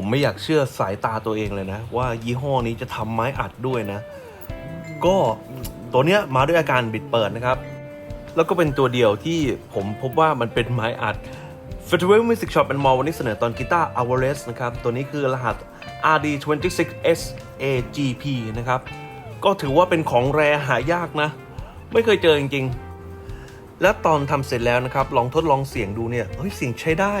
ผมไม่อยากเชื่อสายตาตัวเองเลยนะ ว่ายี่ห้อนี้จะทำไม้อัดด้วยนะ ก็ตัวเนี้ยมาด้วยอาการบิดเปิดนะครับ แล้วก็เป็นตัวเดียวที่ผมพบว่ามันเป็นไม้อัด f e s t i v a l Music Shop and Mall วันนี้เสนอตอนกีตาร์ a v a r e s นะครับ ตัวนี้คือรหัส RD26SAGP นะครับ ก็ถือว่าเป็นของแรหายากนะ ไม่เคยเจอจริง ๆ และตอนทำเสร็จแล้วนะครับ ลองทดลองเสียงดูเนี่ยเฮ้ยเสียงใช้ได้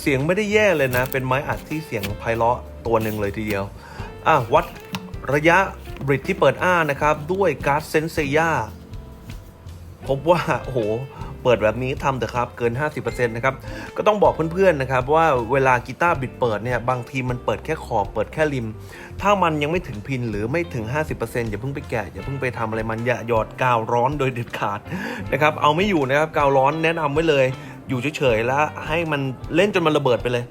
เสียงไม่ได้แย่เลยนะ เป็นไม้อัดที่เสียงไพเราะตัวหนึ่งเลยทีเดียวอะวัดระยะบริดที่เปิดอ้านะครับ ด้วยการ์ดเซนเซียพบว่า โอ้โห เปิดแบบนี้ทำเถอะครับ เกิน 50%นะครับ ก็ต้องบอกเพื่อนๆนะครับ ว่าเวลากีตาร์บิดเปิดเนี่ย บางทีมันเปิดแค่ขอบเปิดแค่ริม ถ้ามันยังไม่ถึงพินหรือไม่ถึง 50%อย่าเพิ่งไปแกะ อย่าเพิ่งไปทำอะไรมันอย่าหยอดกาวร้อนโดยเด็ดขาดนะครับ เอาไม่อยู่นะครับ กาวร้อนแนะนำไว้เลย อยู่เฉยๆแล้วให้มันเล่นจนมันระเบิดไปเลย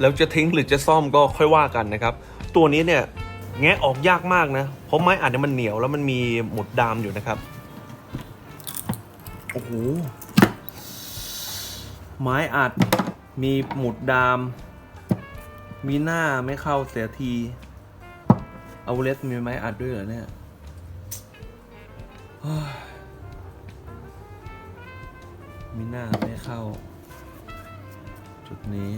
แล้วจะทิ้งหรือจะซ่อมก็ค่อยว่ากันนะครับ ตัวนี้เนี่ยแงะออกยากมากนะเพราะไม้อัดเนี่ยมันเหนียวแล้วมันมีหมุดดามอยู่นะครับโอ้โหไม้อัดมีหมุดดาม มีหน้าไม่เข้าเสียทีเอาเลสมีไม้อัดด้วยเหรอเนี่ย เข้า จุดนี้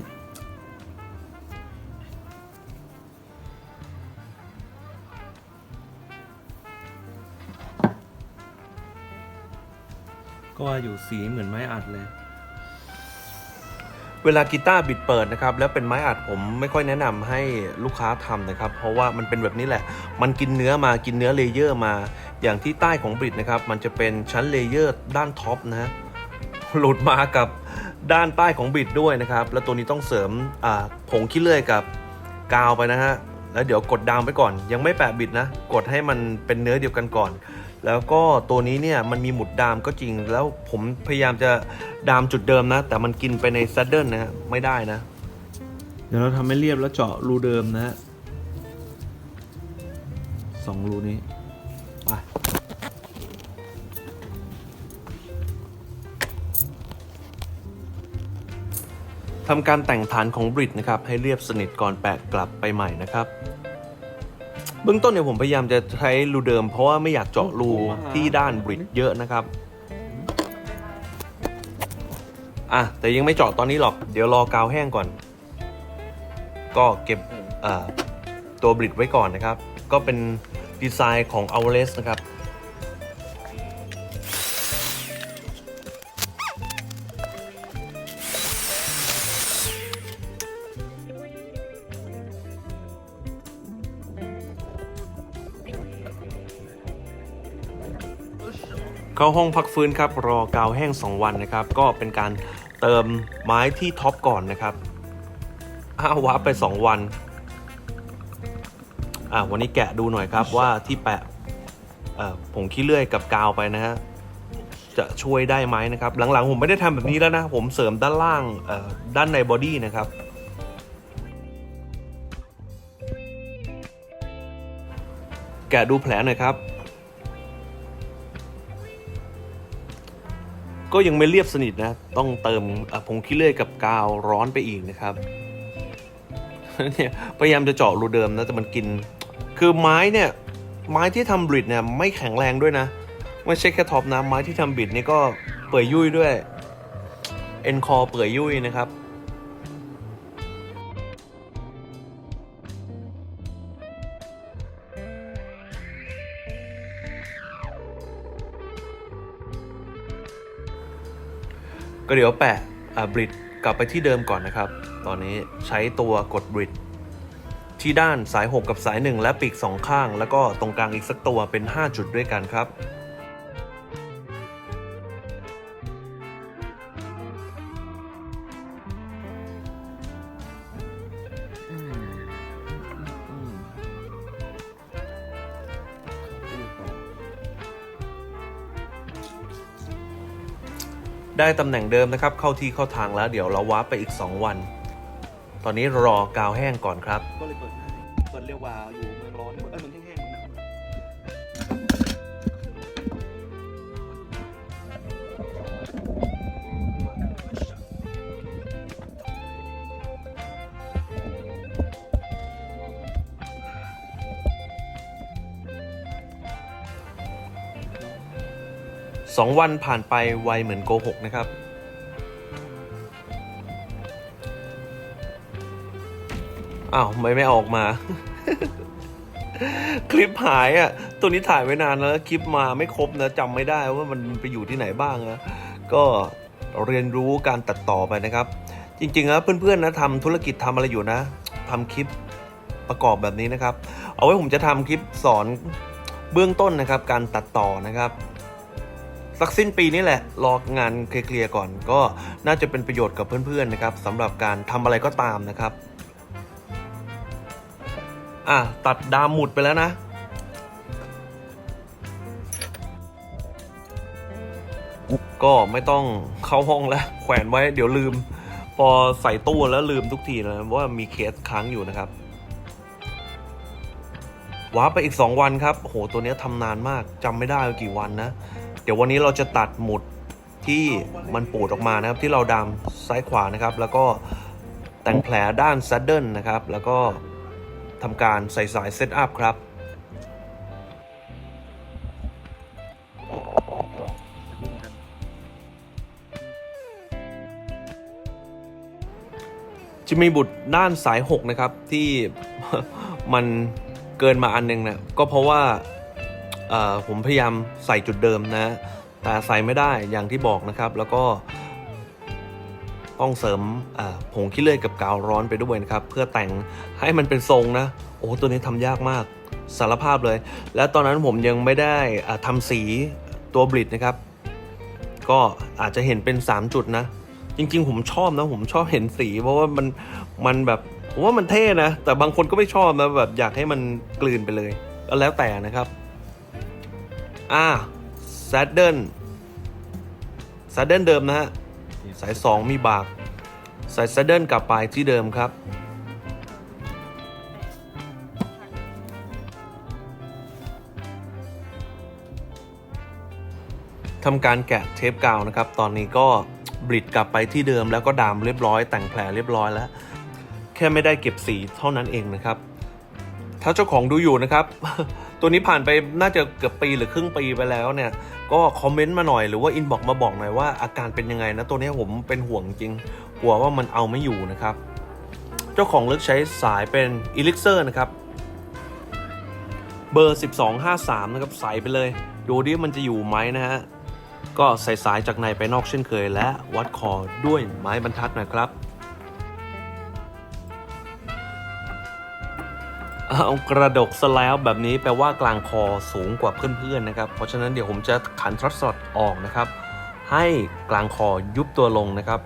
ก็อยู่สีเหมือนไม้อัดเลย เวลากีตาร์บิดเปิดนะครับ แล้วเป็นไม้อัดผมไม่ค่อยแนะนำให้ลูกค้าทำนะครับ เพราะว่ามันเป็นแบบนี้แหละ มันกินเนื้อมากินเนื้อเลเยอร์มาอย่างที่ใต้ของบิดนะครับ มันจะเป็นชั้นเลเยอร์ด้านท็อปนะฮะ หลุดมากับด้านใต้ของบิดด้วยนะครับ แล้วตัวนี้ต้องเสริมผงขี้เลื่อยกับกาวไปนะฮะ แล้วเดี๋ยวกดดามไปก่อน ยังไม่แปะบิดนะ กดให้มันเป็นเนื้อเดียวกันก่อน แล้วก็ตัวนี้เนี่ยมันมีหมุดดามก็จริง แล้วผมพยายามจะดามจุดเดิมนะ แต่มันกินไปในซัดเดิลนะฮะ ไม่ได้นะ เดี๋ยวเราทำให้เรียบแล้วเจาะรูเดิมนะฮะสองรูนี้ ทำการแต่งฐานของบริดนะครับให้เรียบสนิทก่อนแปะกลับไปใหม่นะครับ เบื้องต้นเนี่ยผมพยายามจะใช้รูเดิม เพราะว่าไม่อยากเจาะรูที่ด้านบริดเยอะนะครับอะแต่ยังไม่เจาะตอนนี้หรอก เดี๋ยวรอกาวแห้งก่อน ก็เก็บตัวบริดไว้ก่อนนะครับ ก็เป็นดีไซน์ของ a u r e s นะครับ เข้าห้องพักฟื้นครับรอกาวแห้ง 2 วันนะครับ ก็เป็นการเติมไม้ที่ท็อปก่อนนะครับอ้าววับไป 2 วันอะวันนี้แกะดูหน่อยครับว่าที่แปะเอ่อผงขี้เลื่อยกับกาวไปนะฮะจะช่วยได้ไหมนะครับ หลังๆ ผมไม่ได้ทำแบบนี้แล้วนะ ผมเสริมด้านล่างเอ่อด้านในบอดี้นะครับ แกะดูแผลหน่อยครับ ก็ยังไม่เรียบสนิทนะ ต้องเติมผงขี้เลื่อยกับกาวร้อนไปอีกนะครับเนี่ยพยายามจะเจาะรูเดิมนะแต่มันกิน คือไม้เนี่ยไม้ที่ทำบริดเนี่ยไม่แข็งแรงด้วยนะ ไม่ใช่แค่ท็อปนะไม้ที่ทำบริดนี่ก็เปื่อยยุ่ยด้วยเอ็นคอเปื่อยยุ่ยนะครับ ก็เดี๋ยวแปะบริดกลับไปที่เดิมก่อนนะครับ ตอนนี้ใช้ตัวกดบริดที่ด้านสาย 6 กับสาย 1 และปีก 2 ข้าง แล้วก็ตรงกลางอีกสักตัวเป็น 5 จุดด้วยกันครับ ได้ตำแหน่งเดิมนะครับ เข้าที่เข้าทางแล้วเดี๋ยวเราวาร์ปไปอีก 2 วัน ตอนนี้รอกาวแห้งก่อนครับ ก็เลยเปิดให้เปิดเรียววาอยู่ สองวันผ่านไปไวเหมือนโกหกนะครับ อ้าวไม่ไม่ออกมา คลิปหายอะ ตัวนี้ถ่ายไว้นานแล้ว คลิปมาไม่ครบนะจำไม่ได้ว่ามันไปอยู่ที่ไหนบ้างนะก็เรียนรู้การตัดต่อไปนะครับ จริงๆแล้วเพื่อนๆนะทำธุรกิจทำอะไรอยู่นะทำคลิปประกอบแบบนี้นะครับ เอาไว้ผมจะทำคลิปสอนเบื้องต้นนะครับ การตัดต่อนะครับ สักสิ้นปีนี้แหละ รองานเคลียร์ก่อน ก็น่าจะเป็นประโยชน์กับเพื่อนๆนะครับสำหรับการทำอะไรก็ตามนะครับ อะ ตัดดามหมุดไปแล้วนะ ก็ไม่ต้องเข้าห้องแล้ว แขวนไว้เดี๋ยวลืม พอใส่ตู้แล้วลืมทุกทีนะว่ามีเคสค้างอยู่นะครับ ว้าไปอีก 2 วันครับโหตัวนี้ทำนานมากจำไม่ได้ว่ากี่วันนะ เดี๋ยววันนี้เราจะตัดหมุดที่มันปูดออกมานะครับ ที่เราดามซ้ายขวานะครับ แล้วก็แต่งแผลด้านซัดเดิลนะครับ แล้วก็ทำการใส่สายเซตอัพครับจะมีบุตรด้านสาย 6 นะครับ ที่มัน เกินมาอันหนึงนะก็เพราะว่าผมพยายามใส่จุดเดิมนะ แต่ใส่ไม่ได้อย่างที่บอกนะครับ แล้วก็ต้องเสริมผงขี้เลื่อยกับกาวร้อนไปด้วยนะครับ เพื่อแต่งให้มันเป็นทรงนะ โอ้ตัวนี้ทำยากมากสารภาพเลย และตอนนั้นผมยังไม่ได้ทำสีตัวบลิดนะครับ ก็อาจจะเห็นเป็น 3 จุดนะ จริง ๆ ผมชอบนะ ผมชอบเห็นสี เพราะว่ามันมันแบบ ผมว่ามันเท่นะ แต่บางคนก็ไม่ชอบนะแบบอยากให้มันกลืนไปเลยก็แล้วแต่นะครับ อ่าแซดเดิลแซดเดิลเดิมนะฮะ สาย 2 มีบาก สายแซดเดิลกลับไปที่เดิมครับ ทำการแกะเทปกาวนะครับ ตอนนี้ก็บลิดกลับไปที่เดิมแล้วก็ดามเรียบร้อย แต่งแผลเรียบร้อยแล้ว แค่ไม่ได้เก็บสีเท่านั้นเองนะครับ ถ้าเจ้าของดูอยู่นะครับ ตัวนี้ผ่านไปน่าจะเกือบปีหรือครึ่งปีไปแล้วเนี่ย ก็คอมเมนต์มาหน่อยหรือว่าอินบอกมาบอกหน่อยว่าอาการเป็นยังไงนะ ตัวนี้ผมเป็นห่วงจริงกลัวว่ามันเอาไม่อยู่นะครับ เจ้าของเลือกใช้สายเป็นอีลิกเซอร์นะครับเบอร์ 1253 นะครับใส่ไปเลย ดูดิมันจะอยู่ไหมนะฮะ ก็ใส่สายจากในไปนอกเช่นเคยและวัดคอด้วยไม้บรรทัดนะครับ เอากระดกสแล้วแบบนี้แปลว่ากลางคอสูงกว่าเพื่อนๆนะครับ เพราะฉะนั้นเดี๋ยวผมจะขันทรอตสอดออกนะครับ ให้กลางคอยุบตัวลงนะครับ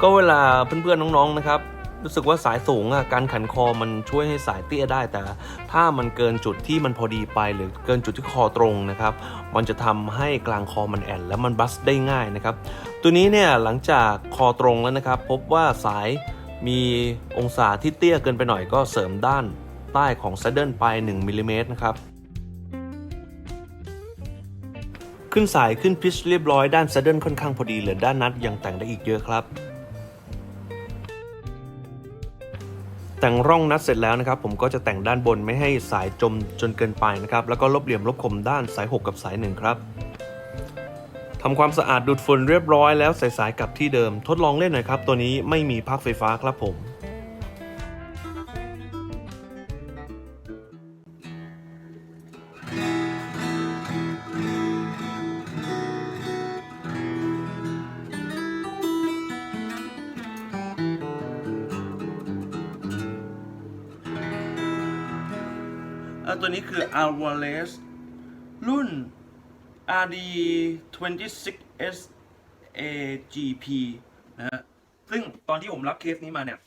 ก็เวลาเพื่อนๆน้องๆนะครับ รู้สึกว่าสายสูงอะการขันคอมันช่วยให้สายเตี้ยได้แต่ ถ้ามันเกินจุดที่มันพอดีไปหรือเกินจุดที่คอตรงนะครับ มันจะทำให้กลางคอมันแอนแล้วมันบัสได้ง่ายนะครับ ตัวนี้เนี่ยหลังจากคอตรงแล้วนะครับ พบว่าสายมีองศาที่เตี้ยเกินไปหน่อยก็เสริมด้าน ใต้ของ s ซ d เดิลไป 1มิลลิเมตรนะครับ ขึ้นสายขึ้นพิชเรียบร้อยด้าน s ซ d เดิลค่อนข้างพอดีเหลือด้านนัดยังแต่งได้อีกเยอะครับ แต่งร่องนัดเสร็จแล้วนะครับ ผมก็จะแต่งด้านบนไม่ให้สายจมจนเกินไปนะครับ แล้วก็ลบเหลี่ยมลบคมด้านสาย 6 กับสาย 1 ครับทำความสะอาดดูดฝุ่นเรียบร้อยแล้วใส่สายกลับที่เดิม ทดลองเล่นหน่อยครับ ตัวนี้ไม่มีพักไฟฟ้าครับผม อะตัวนี้คือ Alvarez รุ่น RD 26 S AGP นะฮะ ซึ่งตอนที่ผมรับเคสนี้มาเนี่ย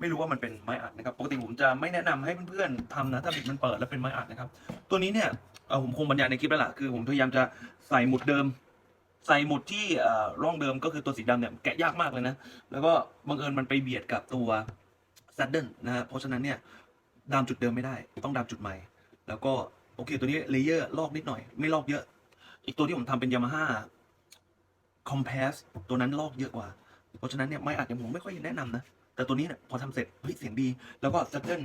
ไม่รู้ว่ามันเป็นไม้อัดนะครับ ปกติผมจะไม่แนะนำให้เพื่อนๆทำนะ ถ้าบิดมันเปิดแล้วเป็นไม้อัดนะครับ ตัวนี้เนี่ยเออผมคงบรรยายในคลิปแล้วล่ะ คือผมพยายามจะใส่หมุดเดิม ใส่หมุดที่ร่องเดิมก็คือตัวสีดำเนี่ยแกะยากมากเลยนะ แล้วก็บังเอิญมันไปเบียดกับตัว saddle นะฮะเพราะฉะนั้นเนี่ย ดามจุดเดิมไม่ได้ ต้องดามจุดใหม่ แล้วก็โอเคตัวนี้เลเยอร์ลอกนิดหน่อย ไม่ลอกเยอะ อีกตัวที่ผมทำเป็น Yamaha Compass ตัวนั้นลอกเยอะกว่า เพราะฉะนั้นเนี่ยไม่อาจจะผมไม่ค่อยแนะนำนะ แต่ตัวนี้เนี่ยพอทำเสร็จเฮ้ยเสียงดี แล้วก็ซัดเดิล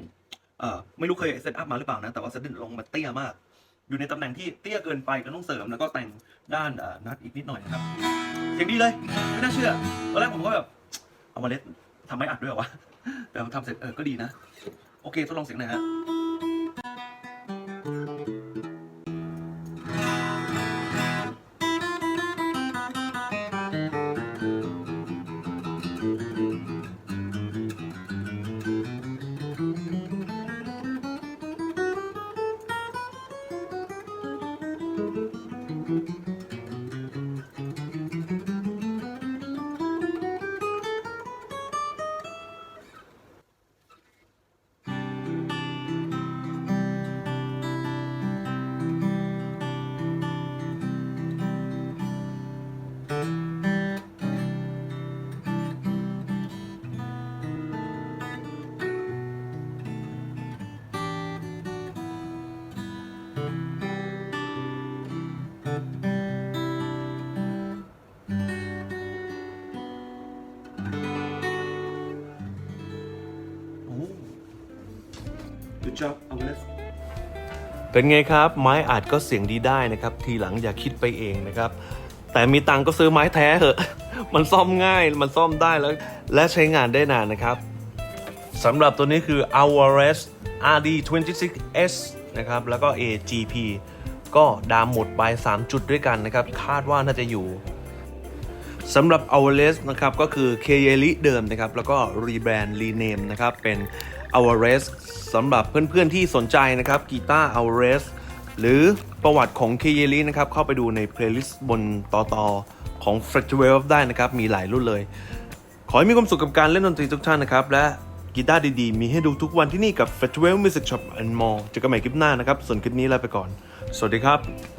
เอ่อไม่รู้เคยเซตอัพมาหรือเปล่านะ แต่ว่าซัดเดิลลงมาเตี้ยมาก อยู่ในตำแหน่งที่เตี้ยเกินไปก็ต้องเสริมแล้วก็แต่งด้านเอ่อนัดอีกนิดหน่อยนะครับเสียงดีเลยไม่น่าเชื่อตอนแรกผมก็แบบเอามาเล็ดทำไม่อัดด้วยเหรอวะแต่พอทำเสร็จเออก็ดีนะ โอเคทดลองเสียงหน่อยฮะ Good job เอาเลยเป็นไงครับ ไม้อาจก็เสียงดีได้นะครับ ทีหลังอย่าคิดไปเองนะครับ แต่มีตังก็ซื้อไม้แท้เถอะ มันซ่อมง่ายมันซ่อมได้แล้ว และใช้งานได้นานนะครับสำหรับตัวนี้คือ Alvarez RD26S นะครับ แล้วก็ AGP ก็ดามหมดไป 3 จุดด้วยกันนะครับ คาดว่าน่าจะอยู่สำหรับ a l v a r e z นะครับ ก็คือ k y e l i เดิมนะครับ แล้วก็รีแบรนด์รีเนมนะครับ เป็น a l v a r e z สำหรับเพื่อนๆที่สนใจนะครับกีตาร์ a l v a r e z หรือประวัติของ k y e l i นะครับ เข้าไปดูในเพลย์ลิสต์บนต่อต่อของ f r e t w e l ได้นะครับ มีหลายรุ่นเลย ขอให้มีความสุขกับการเล่นดนตรีทุกท่านนะครับ และกีตาร์ดีๆ มีให้ดูทุกวันที่นี่กับ f r e t w e l Music Shop and More เจอกันใหม่คลิปหน้านะครับ ส่วนคลิปนี้ลาไปก่อน สวัสดีครับ